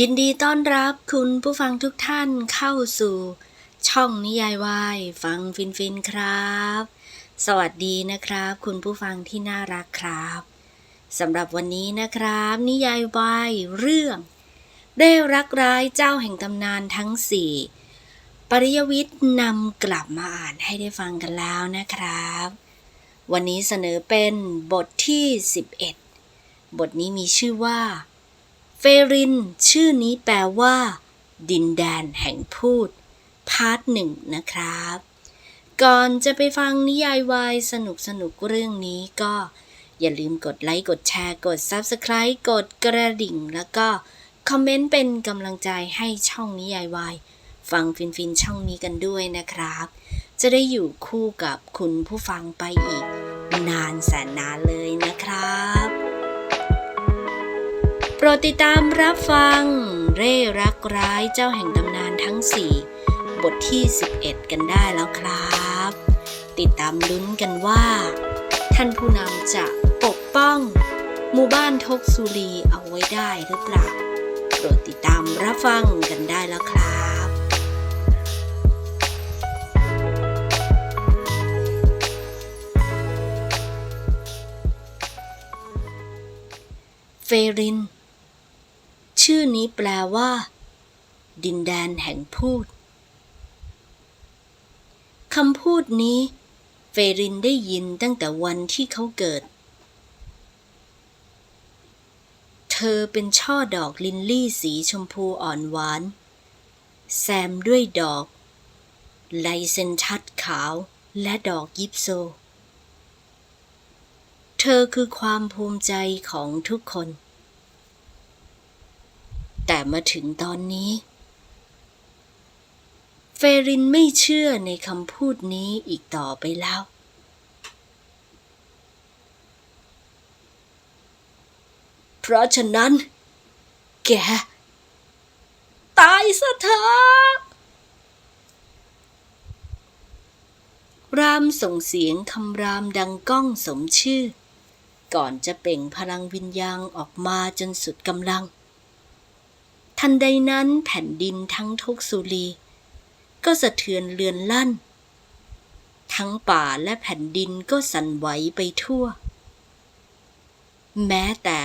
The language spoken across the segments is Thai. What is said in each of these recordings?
ยินดีต้อนรับคุณผู้ฟังทุกท่านเข้าสู่ ช่องนิยายวายฟังฟินฟินครับ สวัสดีนะครับ คุณผู้ฟังที่น่ารักครับสำหรับวันนี้นะครับ นิยายวายเรื่อง ได้รักร้ายเจ้าแห่งตำนานทั้งสี่ปริยวิทย์นำกลับมาอ่านให้ได้ฟังกันแล้วนะครับ วันนี้เสนอเป็นบทที่ 11 บทนี้มีชื่อว่า เฟริน ชื่อนี้แปลว่า ดินแดนแห่งพูด พาร์ทหนึ่งนะครับ ก่อนจะไปฟังนิยายวายสนุกสนุกเรื่องนี้ก็ อย่าลืมกดไลค์ กดแชร์ กด Subscribe กดกระดิ่ง แล้วก็ คอมเมนต์เป็นกำลังใจให้ช่องนิยายวาย ฟังฟินฟินๆช่องนี้กันด้วยนะครับ จะได้อยู่คู่กับคุณผู้ฟังไปอีก นานแสนนานเลยนะครับ รดติดตามรับฟัง เร่รักร้ายเจ้าแห่งตำนานทั้ง 4 บทที่ 11 กันได้แล้วครับ ติดตามลุ้นกันว่า ท่านผู้นำจะปกป้อง หมู่บ้านทกสุรีเอาไว้ได้หรือเปล่าโปรดติดตามรับฟังกันได้แล้วครับเฟริน ชื่อนี้แปลว่า ดินแดนแห่งพูดคำพูดนี้ เฟรินได้ยินตั้งแต่วันที่เขาเกิด เธอเป็นช่อดอกลินลี่สีชมพูอ่อนหวาน แซมด้วยดอกไลเซนชัดขาวและดอกยิปโซ เธอคือความภูมิใจของทุกคน แต่มาถึงตอนนี้ เฟรินไม่เชื่อในคำพูดนี้อีกต่อไปแล้ว เพราะฉะนั้น แก ตายซะเถอะรามส่งเสียงคำรามดังก้องสมชื่อ ก่อนจะเป่งพลังวิญญาณออกมาจนสุดกำลัง ทันใดนั้นแผ่นดินทั้งทุกสุรี ก็สะเทือนเลือนลั่น ทั้งป่าและแผ่นดินก็สั่นไหวไปทั่ว แม้แต่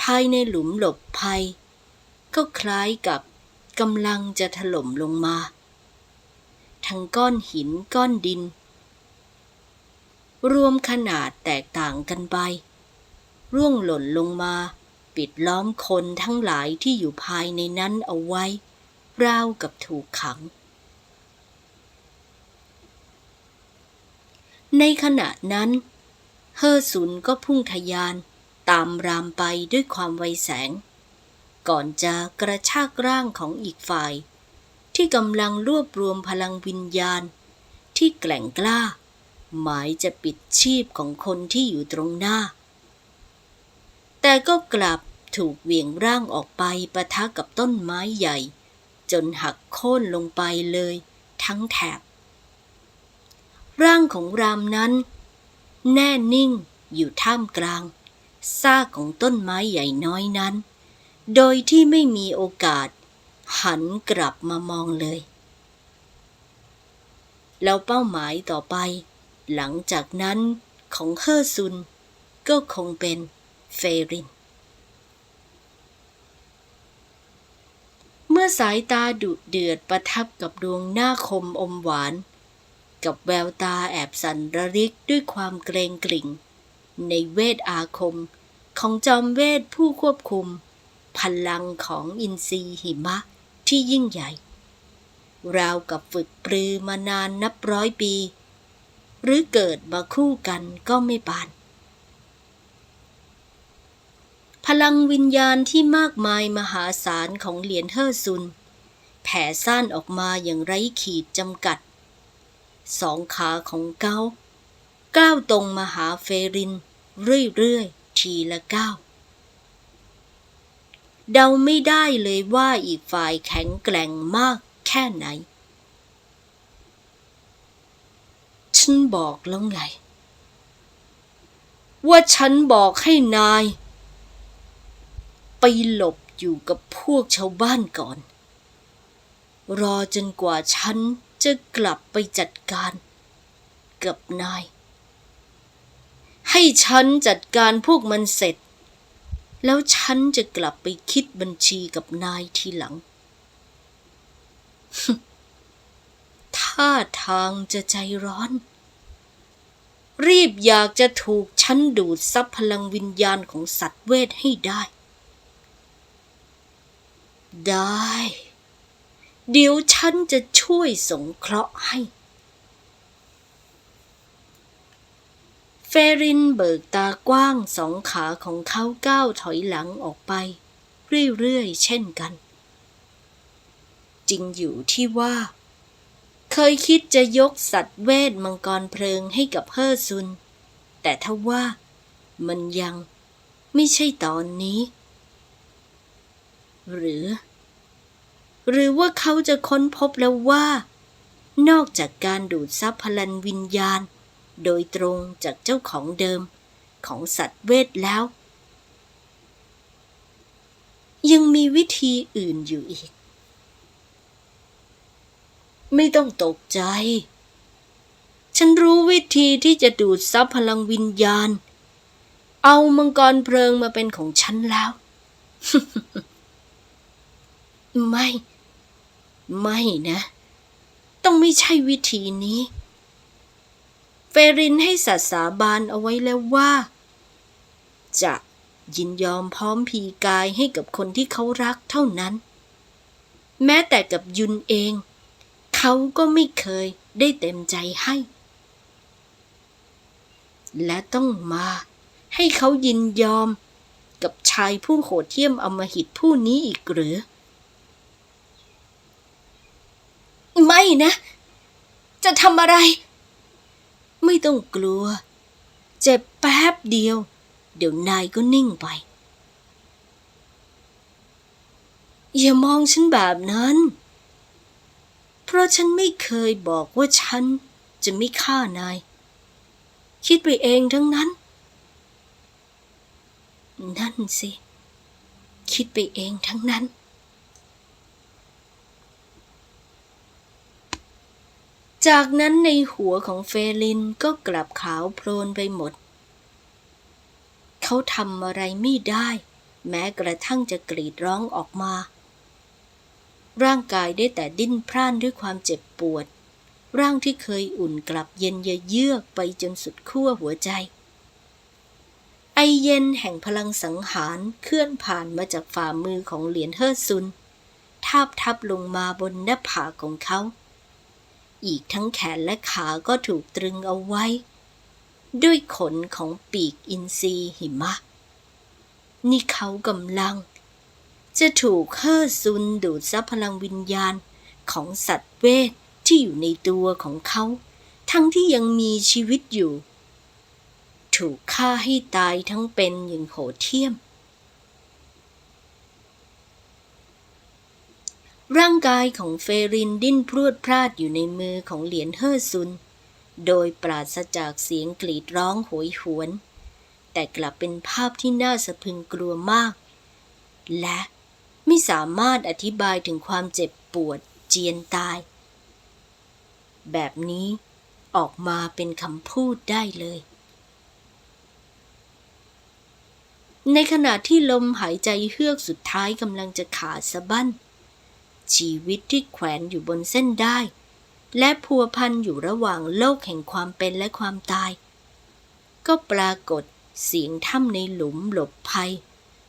ภายในหลุมหลบภัย ก็คล้ายกับกำลังจะถล่มลงมา ทั้งก้อนหินก้อนดิน รวมขนาดแตกต่างกันไป ร่วงหล่นลงมา ปิดล้อมคนทั้งหลายที่อยู่ภายในนั้นเอาไว้ ราวกับถูกขัง ในขณะนั้น เฮอร์ซุนก็พุ่งทะยานตามรามไปด้วยความไวแสง ก่อนจะกระชากร่างของอีกฝ่าย ที่กำลังรวบรวมพลังวิญญาณ ที่แกล่งกล้า หมายจะปิดชีพของคนที่อยู่ตรงหน้า แต่ก็กลับถูกเหวี่ยงร่างออกไปปะทะกับต้นไม้ใหญ่ จนหักโค่นลงไปเลย ทั้งแถบ ร่างของรามนั้น แน่นิ่งอยู่ท่ามกลางซากของต้นไม้ใหญ่น้อยนั้น โดยที่ไม่มีโอกาส หันกลับมามองเลย แล้วเป้าหมายต่อไป หลังจากนั้นของเฮอร์ซุนก็คงเป็น เฟริน เมื่อสายตาดุเดือดประทับกับดวงหน้าคมอมหวาน กับแววตาแอบสั่นระริกด้วยความเกรงกริ่ง ในเวทอาคมของจอมเวทผู้ควบคุม พลังของอินทรีหิมะที่ยิ่งใหญ่ ราวกับฝึกปรือมานานนับร้อยปี หรือเกิดมาคู่กันก็ไม่ปาน พลังวิญญาณที่มากมายมหาศาลของเหรียญเฮอร์ซุน แผ่ซ่านออกมาอย่างไร้ขีดจำกัด สองขาของเก้าก้าวตรงมาหาเฟริน เรื่อยๆ ทีละก้าวเดาไม่ได้เลยว่าอีกฝ่ายแข็งแกร่งมากแค่ไหน ฉันบอกแล้วไง ว่าฉันบอกให้นาย ไปหลบอยู่กับพวกชาวบ้านก่อน รอจนกว่าฉันจะกลับไปจัดการกับนาย ให้ฉันจัดการพวกมันเสร็จ แล้วฉันจะกลับไปคิดบัญชีกับนายทีหลัง ท่าทางจะใจร้อน รีบอยากจะถูกฉันดูดซับพลังวิญญาณของสัตว์เวทให้ได้ ได้ เดี๋ยวฉันจะช่วยสงเคราะห์ให้ เฟรินเบิกตากว้างสองขาของเขาก้าวถอยหลังออกไป เรื่อยๆ เช่นกัน จริงอยู่ที่ว่า เคยคิดจะยกสัตว์เวทมังกรเพลิงให้กับเฮอร์ซุน แต่ถ้าว่ามันยังไม่ใช่ตอนนี้ หรือ หรือว่าเขาจะค้นพบแล้วว่า นอกจากการดูดซับพลังวิญญาณ โดยตรงจากเจ้าของเดิมของสัตว์เวทแล้ว ยังมีวิธีอื่นอยู่อีก ไม่ต้องตกใจ ฉันรู้วิธีที่จะดูดซับพลังวิญญาณ เอามังกรเพลิงมาเป็นของฉันแล้ว ไม่ ไม่นะ ต้องไม่ใช่วิธีนี้ เฟรินให้สัตสาบานเอาไว้แล้วว่า จะยินยอมพร้อมพีกายให้กับคนที่เขารักเท่านั้น แม้แต่กับยุนเอง เขาก็ไม่เคยได้เต็มใจให้ และต้องมาให้เขายินยอมกับชายผู้โหดเหี้ยมอมหิตผู้นี้อีกหรือ ไม่นะ จะทำอะไร ไม่ต้องกลัว เจ็บแป๊บเดียว เดี๋ยวนายก็นิ่งไป อย่ามองฉันแบบนั้น เพราะฉันไม่เคยบอกว่าฉันจะไม่ฆ่านาย คิดไปเองทั้งนั้น นั่นสิ คิดไปเองทั้งนั้น จากนั้นในหัวของเฟลินก็กลับขาวโพลนไปหมด เขาทำอะไรไม่ได้ แม้กระทั่งจะกรีดร้องออกมา ร่างกายได้แต่ดิ้นพร่านด้วยความเจ็บปวด ร่างที่เคยอุ่นกลับเย็นเยือกไปจนสุดขั้วหัวใจ ไอเย็นแห่งพลังสังหารเคลื่อนผ่านมาจากฝ่ามือของเหรียญเฮอร์ซุน ทาบทับลงมาบนหน้าผากของเขา อีกทั้งแขนและขาก็ถูกตรึงเอาไว้ ด้วยขนของปีกอินทรีหิมะ นี่เขากำลัง จะถูกเฮอซุนดูดซับพลังวิญญาณของสัตว์เวทที่อยู่ในตัวของเขา ทั้งที่ยังมีชีวิตอยู่ ถูกฆ่าให้ตายทั้งเป็นอย่างโหดเหี้ยม ร่างกายของเฟรินดิ้นพรวดพลาดอยู่ในมือของเหรียญเฮอร์ซุน โดยปราศจากเสียงกรีดร้องโหยหวน แต่กลับเป็นภาพที่น่าสะพึงกลัวมาก และไม่สามารถอธิบายถึงความเจ็บปวดเจียนตาย แบบนี้ออกมาเป็นคำพูดได้เลย ในขณะที่ลมหายใจเฮือกสุดท้ายกำลังจะขาดสะบั้น ชีวิตที่แขวนอยู่บนเส้นได้ และพัวพันอยู่ระหว่างโลกแห่งความเป็นและความตาย ก็ปรากฏเสียงถ้ำในหลุมหลบภัย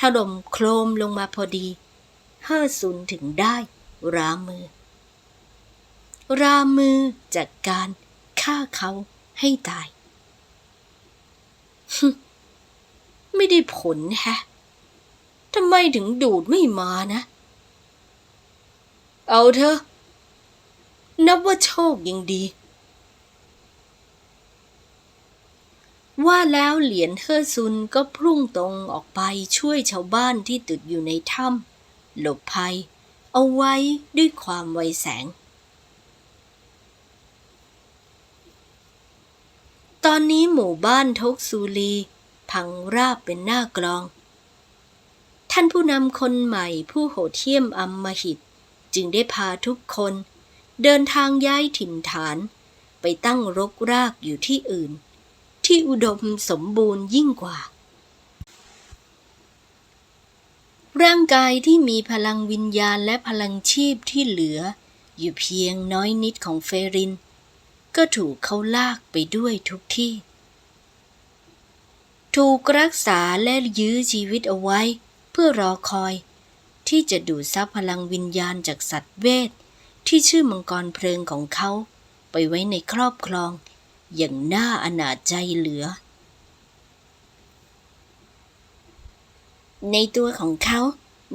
ถล่มโครมลงมาพอดีเฮอซุนถึงได้รามือ รามือจากการฆ่าเขาให้ตาย ไม่ได้ผลแฮะทำไมถึงดูดไม่มานะ เอาเถอะ นับว่าโชคยังดี ว่าแล้วเหรียญเทอซุนก็พุ่งตรงออกไปช่วยชาวบ้านที่ติดอยู่ในถ้ำหลบภัย เอาไว้ด้วยความไวแสง ตอนนี้หมู่บ้านทกซูลี พังราบเป็นหน้ากลอง ท่านผู้นำคนใหม่ผู้โหดเหี้ยมอำมหิต จึงได้พาทุกคน เดินทางย้ายถิ่นฐาน ไปตั้งรกรากอยู่ที่อื่น ที่อุดมสมบูรณ์ยิ่งกว่า ร่างกายที่มีพลังวิญญาณและพลังชีพที่เหลือ อยู่เพียงน้อยนิดของเฟริน ก็ถูกเขาลากไปด้วยทุกที่ ถูกรักษาและยื้อชีวิตเอาไว้ เพื่อรอคอย ที่จะดูดซับพลังวิญญาณจากสัตว์เวท ที่ชื่อมังกรเพลิงของเขาไปไว้ในครอบครอง อย่างน่าอนาจใจเหลือ ในตัวของเขา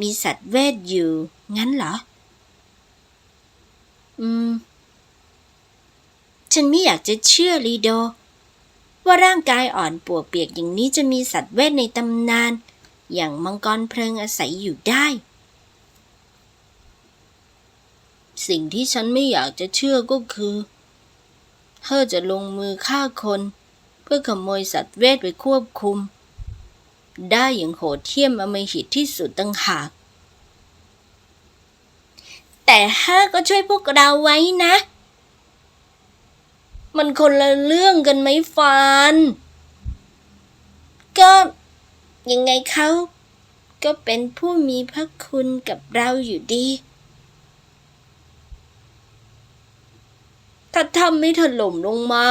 มีสัตว์เวทอยู่ งั้นเหรอ อืม ฉันไม่อยากจะเชื่อลีโด ว่าร่างกายอ่อนปวกเปียกอย่างนี้จะมีสัตว์เวทในตำนาน อย่างมังกรเพลิงอาศัยอยู่ได้ สิ่งที่ฉันไม่อยากจะเชื่อก็คือ เธอจะลงมือฆ่าคน เพื่อขโมยสัตว์เวทไปควบคุม ได้อย่างโหดเหี้ยมอำมหิตที่สุดตั้งหาก แต่เธอก็ช่วยพวกเราไว้นะ มันคนละเรื่องกันไหมฟานก็ยังไงเขาก็เป็นผู้มีพระคุณกับเราอยู่ดี ถ้าทำไม่ถล่มลงมา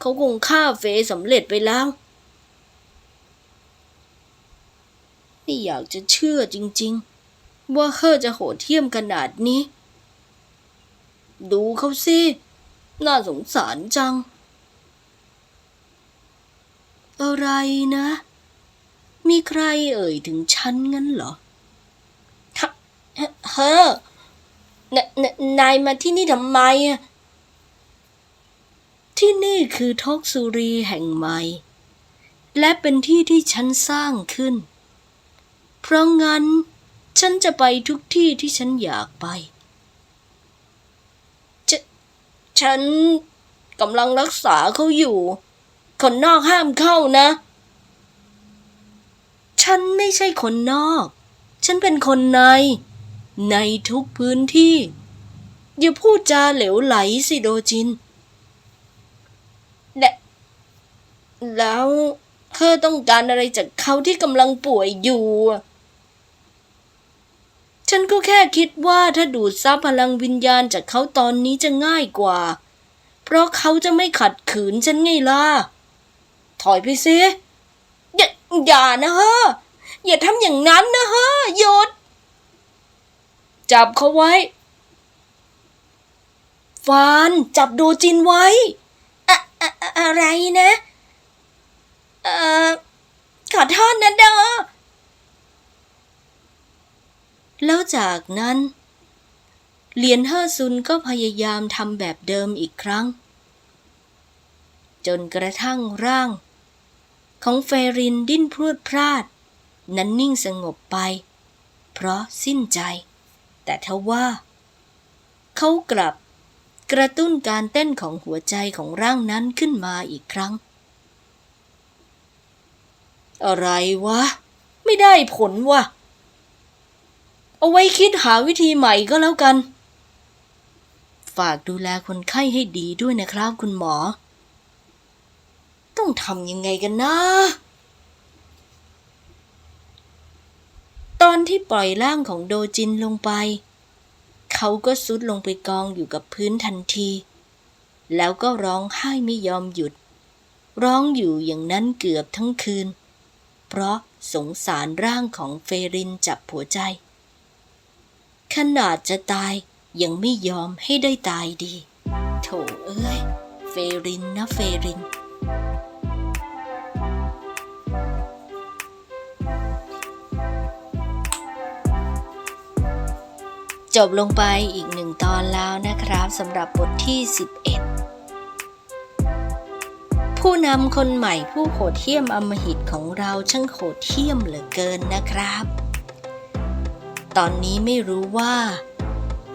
เขาคงฆ่าเฟยสำเร็จไปแล้ว ไม่อยากจะเชื่อจริง ๆ ว่าเธอจะโหดเหี้ยมขนาดนี้ ดูเขาสิ น่าสงสารจัง อะไรนะ มีใครเอ่ยถึงฉันงั้นเหรอฮะเฮอนนนายมาที่นี่ทำไมอะ ที่นี่คือทอกสุรีแห่งใหม่ และเป็นที่ที่ฉันสร้างขึ้น เพราะงั้นฉันจะไปทุกที่ที่ฉันอยากไปฉฉันกำลังรักษาเขาอยู่ คนนอกห้ามเข้านะ ฉันไม่ใช่คนนอก ฉันเป็นคนใน ในทุกพื้นที่ อย่าพูดจาเหลวไหลสิโดจิน และ แล้วเธอต้องการอะไรจากเขาที่กำลังป่วยอยู่ ฉันก็แค่คิดว่าถ้าดูดซับพลังวิญญาณจากเขาตอนนี้จะง่ายกว่า เพราะเขาจะไม่ขัดขืนฉันไงล่ะ ถอยไปสิอย่าอย่านะฮะ อย่าทำอย่างนั้นนะฮะหยุดจับเขาไว้ ฟาน จับโดจินไว้ อะอะอะไรนะ เออขอโทษนะเดอแล้วจากนั้นเหลียนเฮอซุนก็พยายามทำแบบเดิมอีกครั้ง จนกระทั่งร่าง ของเฟรินดิ้นพรวดพลาด นั้นนิ่งสงบไป เพราะสิ้นใจ แต่ทว่า เขากลับกระตุ้นการเต้นของหัวใจของร่างนั้นขึ้นมาอีกครั้ง อะไรวะ ไม่ได้ผลวะเอาไว้คิดหาวิธีใหม่ก็แล้วกัน ฝากดูแลคนไข้ให้ดีด้วยนะครับคุณหมอ ต้องทำยังไงกันนะ ตอนที่ปล่อยร่างของโดจินลงไป เขาก็ซุดลงไปกองอยู่กับพื้นทันที แล้วก็ร้องไห้ไม่ยอมหยุด ร้องอยู่อย่างนั้นเกือบทั้งคืน เพราะสงสารร่างของเฟรินจับหัวใจ ขนาดจะตายยังไม่ยอมให้ได้ตายดี โถเอ้ย เฟรินนะเฟริน จบลงไปอีกหนึ่งตอนแล้วนะครับสำหรับบทที่ 11 ผู้นำคนใหม่ผู้โหดเหี้ยมอมหิตของเราช่างโหดเหี้ยมเหลือเกินนะครับ ตอนนี้ไม่รู้ว่า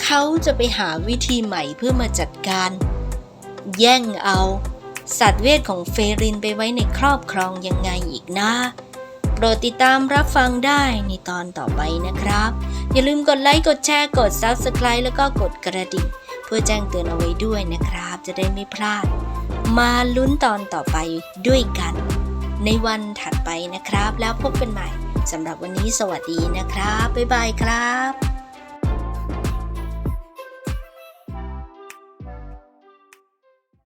เขาจะไปหาวิธีใหม่เพื่อมาจัดการ แย่งเอา สัตว์เวทของเฟรินไปไว้ในครอบครองยังไงอีกนะโปรดติดตามรับฟังได้ในตอนต่อไปนะครับ อย่าลืมกดไลค์กดแชร์กด Subscribe แล้วก็กดกระดิ่ง เพื่อแจ้งเตือนเอาไว้ด้วยนะครับ จะได้ไม่พลาด มาลุ้นตอนต่อไปด้วยกัน ในวันถัดไปนะครับ แล้วพบกันใหม่สำหรับวันนี้สวัสดีนะครับ บ๊ายบายครับ